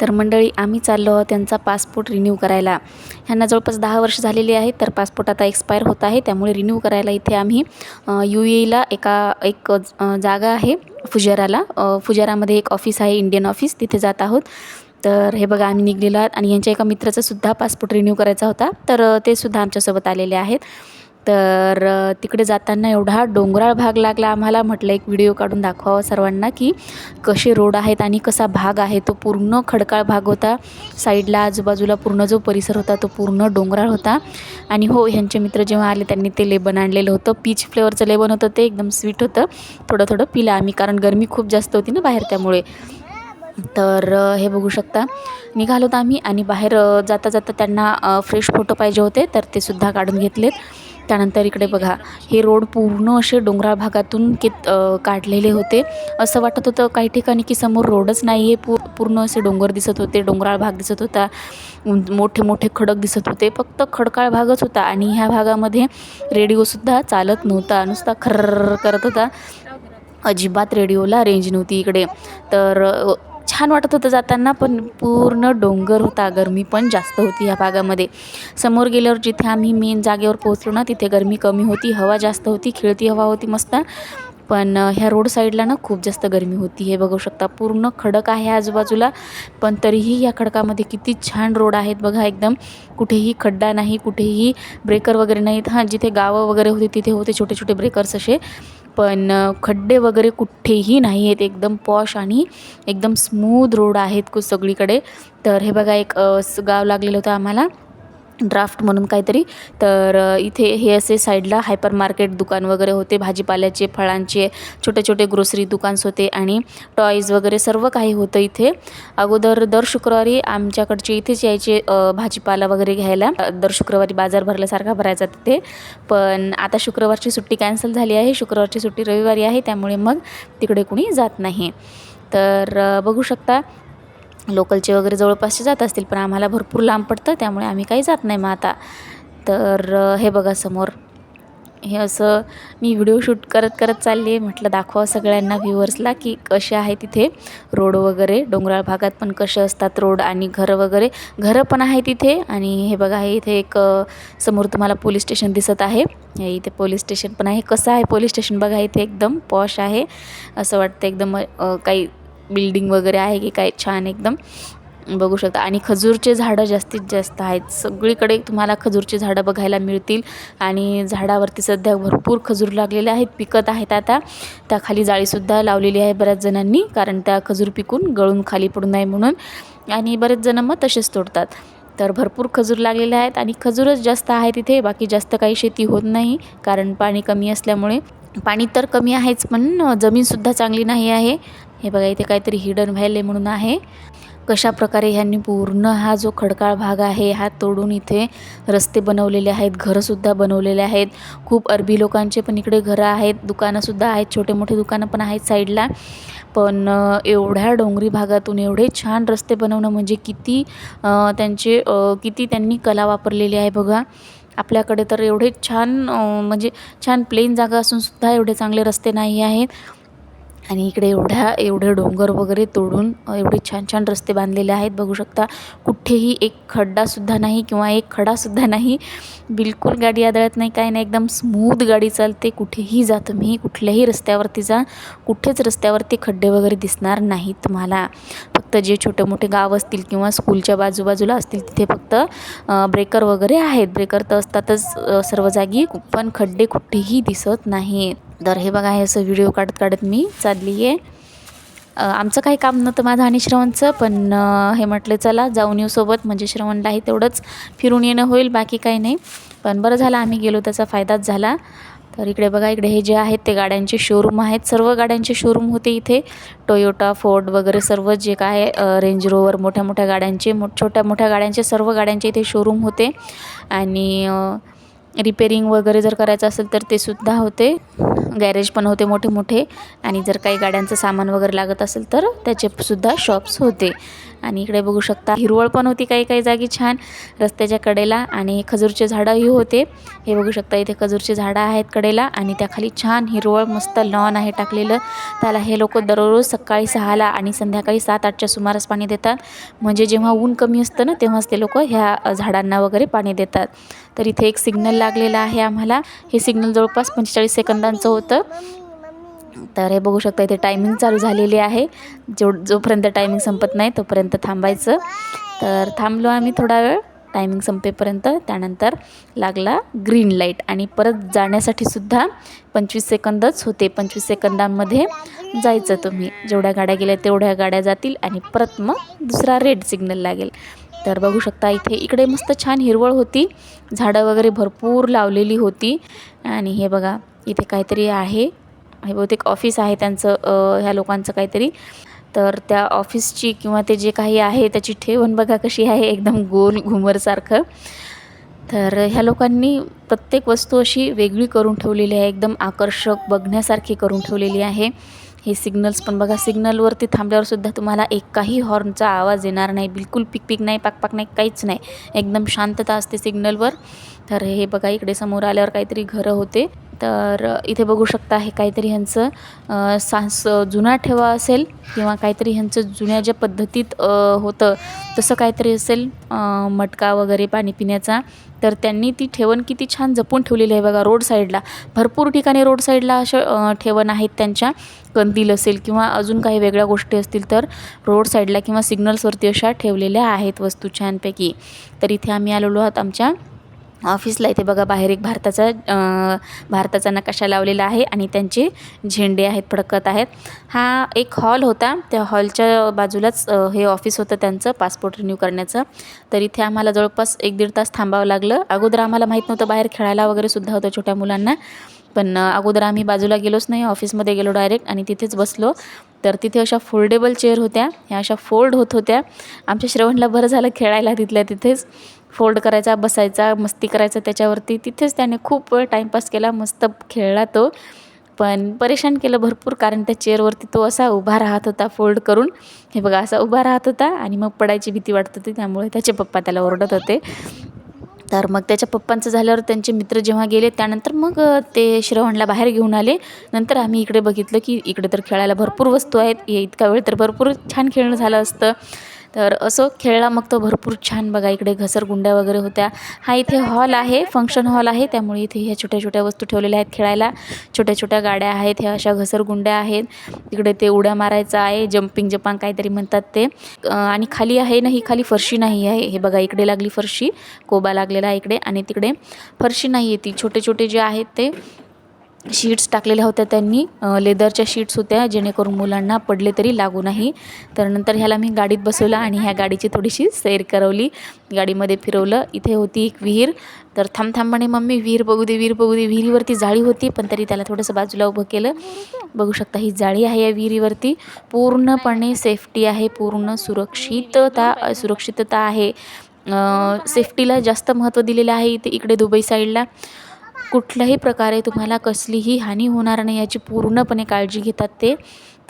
तर मंडळी आम्ही चाललो आहोत त्यांचा पासपोर्ट रिन्यू करायला. ह्यांना जवळपास दहा वर्ष झालेली आहेत तर पासपोर्ट आता एक्सपायर होत आहे. त्यामुळे रिन्यू करायला इथे आम्ही यू एला एका एक जागा आहे फुजाराला. अ, फुजारामध्ये एक ऑफिस आहे इंडियन ऑफिस. तिथे जात आहोत. तर हे बघा आम्ही निघलेलो आहोत आणि यांच्या एका मित्राचा सुद्धा पासपोर्ट रिन्यू करायचा होता. तर ते सुद्धा आमच्यासोबत आलेले आहेत. तर तिकडे जाताना एवढा डोंगराळ भाग लागला आम्हाला. म्हटलं एक व्हिडिओ काढून दाखवावा सर्वांना की कसे रोड आहेत आणि कसा भाग आहे. तो पूर्ण खडकाळ भाग होता. साईडला आजूबाजूला पूर्ण जो परिसर होता तो पूर्ण डोंगराळ होता. आणि हो ह्यांचे मित्र जेव्हा आले त्यांनी ते लेबन आणलेलं होतं. पीच फ्लेवरचं लेबन होतं ते एकदम स्वीट होतं. थोडं थोडं पिलं आम्ही कारण गरमी खूप जास्त होती ना बाहेर त्यामुळे. तर हे बघू शकता. निघालो होतो आम्ही आणि बाहेर जाता जाता त्यांना फ्रेश फोटो पाहिजे होते. तर ते सुद्धा काढून घेतलेत. त्यानंतर इकडे बघा हे रोड पूर्ण असे डोंगराळ भागातून के काढलेले होते. असं वाटत होतं काही ठिकाणी की समोर रोडच नाही आहे पू पूर्ण असे डोंगर दिसत होते डोंगराळ भाग दिसत होता. मोठे मोठे खडक दिसत होते. फक्त खडकाळ भागच होता आणि ह्या भागामध्ये रेडिओसुद्धा चालत नव्हता. नुसता खर्र करत होता. अजिबात रेडिओला रेंज नव्हती इकडे. तर छान वाटत होतं जाताना पण पूर्ण डोंगर होता. गरमी पण जास्त होती ह्या भागामध्ये. समोर गेल्यावर जिथे आम्ही मेन जागेवर पोहोचलो ना तिथे गरमी कमी होती हवा जास्त होती खेळती हवा होती मस्त. पण ह्या रोड साईडला ना खूप जास्त गरमी होती हे बघू शकता. पूर्ण खडक आहे आजूबाजूला पण तरीही या खडकामध्ये किती छान रोड आहेत बघा एकदम. कुठेही खड्डा नाही कुठेही ब्रेकर वगैरे नाहीत. हां जिथे गावं वगैरे होती तिथे होते छोटे छोटे ब्रेकर्स असे. पण खड्डे वगैरे कुठेही नाही आहेत एकदम पॉश आणि एकदम स्मूद रोड आहेत कु सगळीकडे. तर हे बघा एक गाव लागलेलं होतं आम्हाला. ड्राफ्ट म्हणून काहीतरी. तर इथे हे असे साईडला हायपर मार्केट दुकान वगैरे होते. भाजीपाल्याचे फळांचे छोटे छोटे ग्रोसरी दुकान्स होते आणि टॉईज वगैरे सर्व काही होतं इथे. अगोदर दर शुक्रवारी आमच्याकडचे इथेच यायचे भाजीपाला वगैरे घ्यायला. दर शुक्रवारी बाजार भरल्यासारखा भरायचा तिथे. पण आता शुक्रवारची सुट्टी कॅन्सल झाली आहे. शुक्रवारची सुट्टी रविवारी आहे. त्यामुळे मग तिकडे कुणी जात नाही. तर बघू शकता लोकलचे वगैरे जवळपासचे जात असतील पण आम्हाला भरपूर लांब पडतं त्यामुळे आम्ही काही जात नाही मग आता. तर हे बघा समोर. हे असं मी व्हिडिओ शूट करत करत चालली आहे. म्हटलं दाखवा सगळ्यांना व्ह्युअर्सला की कसे आहे तिथे रोड वगैरे. डोंगराळ भागात पण कसे असतात रोड आणि घरं वगैरे. घरं पण आहे तिथे. आणि हे बघा हे इथे एक समोर तुम्हाला पोलीस स्टेशन दिसत आहे. हे इथे पोलीस स्टेशन पण आहे. कसं आहे पोलीस स्टेशन बघा इथे एकदम पॉश आहे. असं वाटतं एकदम काही बिल्डिंग वगैरे आहे की काय छान एकदम. बघू शकता. आणि खजूरचे झाडं जास्तीत जास्त आहेत. सगळीकडे तुम्हाला खजूरचे झाडं बघायला मिळतील. आणि झाडावरती सध्या भरपूर खजूर लागलेले आहेत. पिकत आहेत आता. त्याखाली जाळीसुद्धा लावलेली आहे बऱ्याच जणांनी. कारण त्या खजूर पिकून गळून खाली पडू नये म्हणून. आणि बरेच जणं मग तसेच तोडतात. तर भरपूर खजूर लागलेले आहेत. आणि खजूरच जास्त आहे तिथे. बाकी जास्त काही शेती होत नाही. कारण पाणी कमी असल्यामुळे. पाणी तर कमी आहेच पण जमीनसुद्धा चांगली नाही आहे. हे बघा इथे काहीतरी हिडन व्हॅली म्हणून आहे. कशा प्रकारे ह्यांनी पूर्ण हा जो खडकाळ भाग आहे हा तोडून इथे रस्ते बनवलेले आहेत घरंसुद्धा बनवलेले आहेत. खूप अरबी लोकांचे पण इकडे घरं आहेत दुकानंसुद्धा आहेत छोटे मोठे दुकानं पण आहेत साईडला. पण एवढ्या डोंगरी भागातून एवढे छान रस्ते बनवणं म्हणजे किती त्यांचे किती त्यांनी कला वापरलेली आहे बघा. आपल्याकडे तर एवढे छान म्हणजे छान प्लेन जागा असूनसुद्धा एवढे चांगले रस्ते नाही आहेत. आणि इकडे एवढ्या एवढे डोंगर वगैरे तोडून एवढे छान छान रस्ते बांधलेले आहेत. बघू शकता कुठेही एक खड्डासुद्धा नाही किंवा एक खडासुद्धा नाही. बिलकुल गाडी आदळत नाही काही नाही. एकदम स्मूथ गाडी चालते. कुठेही जा तुम्ही कुठल्याही रस्त्यावरती जा. कुठेच रस्त्यावरती खड्डे वगैरे दिसणार नाहीत तुम्हाला. फक्त जे छोटे मोठे गाव असतील किंवा स्कूलच्या बाजूबाजूला असतील तिथे फक्त ब्रेकर वगैरे आहेत. ब्रेकर तर असतातच सर्व जागी. पण खड्डे कुठेही दिसत नाहीत. तर हे बघा हे असं व्हिडिओ काढत काढत मी चालली आहे आमचं काही काम नव्हतं माझं आणि श्रवणचं पण हे म्हटलं चला जाऊन येऊ सोबत. म्हणजे श्रवणलाही तेवढंच फिरून येणं होईल बाकी काही नाही. पण बरं झालं आम्ही गेलो त्याचा फायदाच झाला. तर इकडे बघा इकडे हे जे आहेत ते गाड्यांचे शोरूम आहेत. सर्व गाड्यांचे शोरूम होते इथे. टोयोटा फोर्ड वगैरे सर्व जे काय रेंज रोवर मोठ्या मोठ्या गाड्यांचे मो छोट्या मोठ्या गाड्यांचे सर्व गाड्यांचे इथे शोरूम होते. आणि रिपेरिंग वगैरे जर करायचं असेल तर ते सुद्धा होते. गॅरेज पण होते मोठे मोठे आणि जर काही गाड्यांचं सामान वगैरे लागत असेल तर त्याचे सुद्धा शॉप्स होते. आणि इकडे बघू शकता हिरवळ पण होती काही काही जागी छान रस्त्याच्या कडेला आणि खजूरचे झाडंही होते. हे बघू शकता इथे खजूरचे झाडं आहेत कडेला आणि त्याखाली छान हिरवळ मस्त लॉन आहे टाकलेलं. त्याला हे लोक दररोज सकाळी सहाला आणि संध्याकाळी सात आठच्या सुमारास पाणी देतात. म्हणजे जेव्हा ऊन कमी असतं ना तेव्हाच ते लोक ह्या झाडांना वगैरे पाणी देतात. तर इथे एक सिग्नल लागलेला आहे आम्हाला. हे सिग्नल जवळपास पंचेचाळीस सेकंदांचं होतं. तर हे बघू शकता इथे टायमिंग चालू झालेली आहे. जो जोपर्यंत टायमिंग संपत नाही तोपर्यंत थांबायचं. तर थांबलो आम्ही थोडा वेळ. टायमिंग संपेपर्यंत. त्यानंतर लागला ग्रीन लाइट आणि परत जाण्यासाठी सुद्धा पंचवीस सेकंदच होते. पंचवीस सेकंदांमध्ये जायचं तुम्ही. जेवढ्या गाड्या गेल्या तेवढ्या गाड्या जातील आणि परत मग दुसरा रेड सिग्नल लागेल. तर बघू शकता इथे इकडे मस्त छान हिरवळ होती. झाडं वगैरे भरपूर लावलेली होती. आणि हे बघा इथे काहीतरी आहे. हे बहुतेक ऑफिस आहे त्यांचं ह्या लोकांचं काहीतरी. तर त्या ऑफिसची किंवा ते जे काही आहे त्याची ठेवण बघा कशी आहे एकदम गोल घुमरसारखं तर ह्या लोकांनी प्रत्येक वस्तू अशी वेगळी करून ठेवलेली आहे एकदम आकर्षक बघण्यासारखी करून ठेवलेली आहे. हे सिग्नल्स पण बघा सिग्नलवरती थांबल्यावरसुद्धा तुम्हाला एकाही हॉर्नचा आवाज येणार नाही. बिलकुल पिक पिक नाही पाकपाक नाही काहीच नाही. एकदम शांतता असते सिग्नलवर तर हे बघा इकडे समोर आल्यावर काहीतरी घरं होते. तर इथे बघू शकता हे काहीतरी ह्यांचं सांस जुना ठेवा असेल किंवा काहीतरी ह्यांचं जुन्या ज्या पद्धतीत होतं तसं काहीतरी असेल मटका वगैरे पाणी पिण्याचा. तर त्यांनी ती ठेवण किती छान जपून ठेवलेली आहे बघा रोड साईडला भरपूर ठिकाणी रोड साईडला अशा ठेवण आहेत त्यांच्या. कंदील असेल किंवा अजून काही वेगळ्या गोष्टी असतील तर रोड साईडला किंवा सिग्नल्सवरती अशा ठेवलेल्या आहेत वस्तू छानपैकी तर इथे आम्ही आलेलो आहोत आमच्या ऑफिसला. इथे बघा बाहेर एक भारताचा भारताचा नकाशा लावलेला आहे आणि त्यांचे झेंडे आहेत फडकत आहेत. हा एक हॉल होता. त्या हॉलच्या बाजूलाच हे ऑफिस होतं त्यांचं पासपोर्ट रिन्यू करण्याचं. तर इथे आम्हाला जवळपास एक दीड तास थांबावं लागलं. अगोदर आम्हाला माहीत नव्हतं बाहेर खेळायला वगैरे सुद्धा होतं छोट्या मुलांना. पण अगोदर आम्ही बाजूला गेलोच नाही ऑफिसमध्ये गेलो डायरेक्ट आणि तिथेच बसलो. तर तिथे अशा फोल्डेबल चेअर होत्या ह्या अशा फोल्ड होत होत्या. आमच्या श्रवणला बरं झालं खेळायला तिथल्या तिथेच. फोल्ड करायचा बसायचा मस्ती करायचा त्याच्यावरती. तिथेच त्याने खूप टाईमपास केला मस्त खेळला तो. पण परेशान केलं भरपूर कारण त्या चेअरवरती तो असा उभा राहत होता फोल्ड करून. हे बघा असा उभा राहत होता आणि मग पडायची भीती वाटत होती त्यामुळे त्याचे पप्पा त्याला ओरडत होते. तर मग त्याच्या पप्पांचं झाल्यावर त्यांचे मित्र जेव्हा गेले त्यानंतर मग ते श्रवणला बाहेर घेऊन आले. नंतर आम्ही इकडे बघितलं की इकडे तर खेळायला भरपूर वस्तू आहेत. इतका वेळ तर भरपूर छान खेळणं झालं असतं. तर असं खेळला मग तो भरपूर छान बघा इकडे घसरगुंड्या वगैरे होत्या. हा इथे हॉल आहे फंक्शन हॉल आहे त्यामुळे इथे ह्या छोट्या छोट्या वस्तू ठेवलेल्या आहेत खेळायला. छोट्या छोट्या गाड्या आहेत ह्या अशा घसरगुंड्या आहेत. इकडे ते उड्या मारायचं आहे जम्पिंग जपांग काहीतरी म्हणतात ते. आणि खाली आहे ना ही खाली फरशी नाही आहे. हे बघा इकडे लागली फरशी कोबा लागलेला आहे इकडे. आणि तिकडे फरशी नाही आहे ती. छोटे छोटे जे आहेत ते शीट्स टाकलेल्या होत्या त्यांनी. लेदरच्या शीट्स होत्या जेणेकरून मुलांना पडले तरी लागू नाही. तर नंतर ह्याला मी गाडीत बसवलं आणि ह्या गाडीची थोडीशी सैर करवली. गाडीमध्ये फिरवलं. इथे होती एक विहीर. तर थांब थांब म्हणे मम्मी विहीर बघू दे विहीर बघू दे. विहिरीवरती जाळी होती पण तरी त्याला थोडंसं बाजूला उभं केलं. बघू शकता ही जाळी आहे या विहिरीवरती. पूर्णपणे सेफ्टी आहे पूर्ण सुरक्षितता सुरक्षितता आहे. सेफ्टीला जास्त महत्त्व दिलेलं आहे इथे इकडे दुबई साईडला. कुठल्याही प्रकारे तुम्हाला कसलीही हानी होणार नाही याची पूर्णपणे काळजी घेतात ते.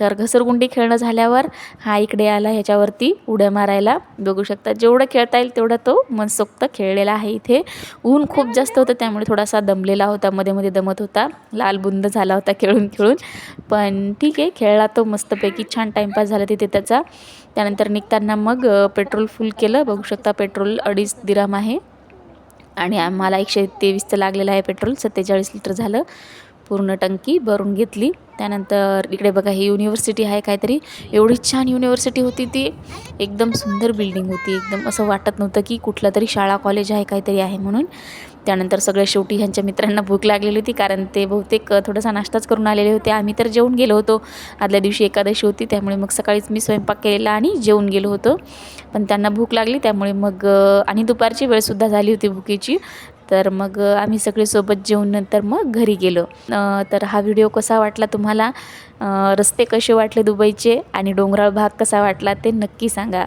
तर घसरगुंडी खेळणं झाल्यावर हा इकडे आला ह्याच्यावरती उड्या मारायला. बघू शकता जेवढं खेळता येईल तेवढा तो मनसोक्त खेळलेला आहे इथे. ऊन खूप जास्त होतं त्यामुळे थोडासा दमलेला होता मध्ये मध्ये दमत होता. लालबुंद झाला होता खेळून खेळून. पण ठीक आहे खेळला तो मस्तपैकी छान टाईमपास झाला तिथे त्याचा. त्यानंतर निघताना मग पेट्रोल फुल केलं. बघू शकता पेट्रोल अडीच दिराम आहे. आणि आम्हाला एकशे तेवीसचं लागलेलं आहे पेट्रोल सत्तेचाळीस लिटर झालं. पूर्ण टंकी भरून घेतली. त्यानंतर इकडे बघा ही युनिव्हर्सिटी आहे काहीतरी. एवढी छान युनिव्हर्सिटी होती ती. एकदम सुंदर बिल्डिंग होती. एकदम असं वाटत नव्हतं की कुठलं तरी शाळा कॉलेज आहे काहीतरी आहे म्हणून. त्यानंतर सगळ्या शेवटी ह्यांच्या मित्रांना भूक लागलेली होती कारण ते बहुतेक थोडासा नाश्ताच करून आलेले होते. आम्ही तर जेवून गेलो होतो. आदल्या दिवशी एकादशी होती त्यामुळे मग सकाळीच मी स्वयंपाक केलेला आणि जेवून गेलो होतो. पण त्यांना भूक लागली त्यामुळे मग आणि दुपारची वेळसुद्धा झाली होती भूकेची. तर मग आम्ही सगळे सोबत जेवून नंतर मग घरी गेलो. तर हा व्हिडिओ कसा वाटला तुम्हाला? रस्ते कसे वाटले दुबईचे? आणि डोंगराळ भाग कसा वाटला ते नक्की सांगा.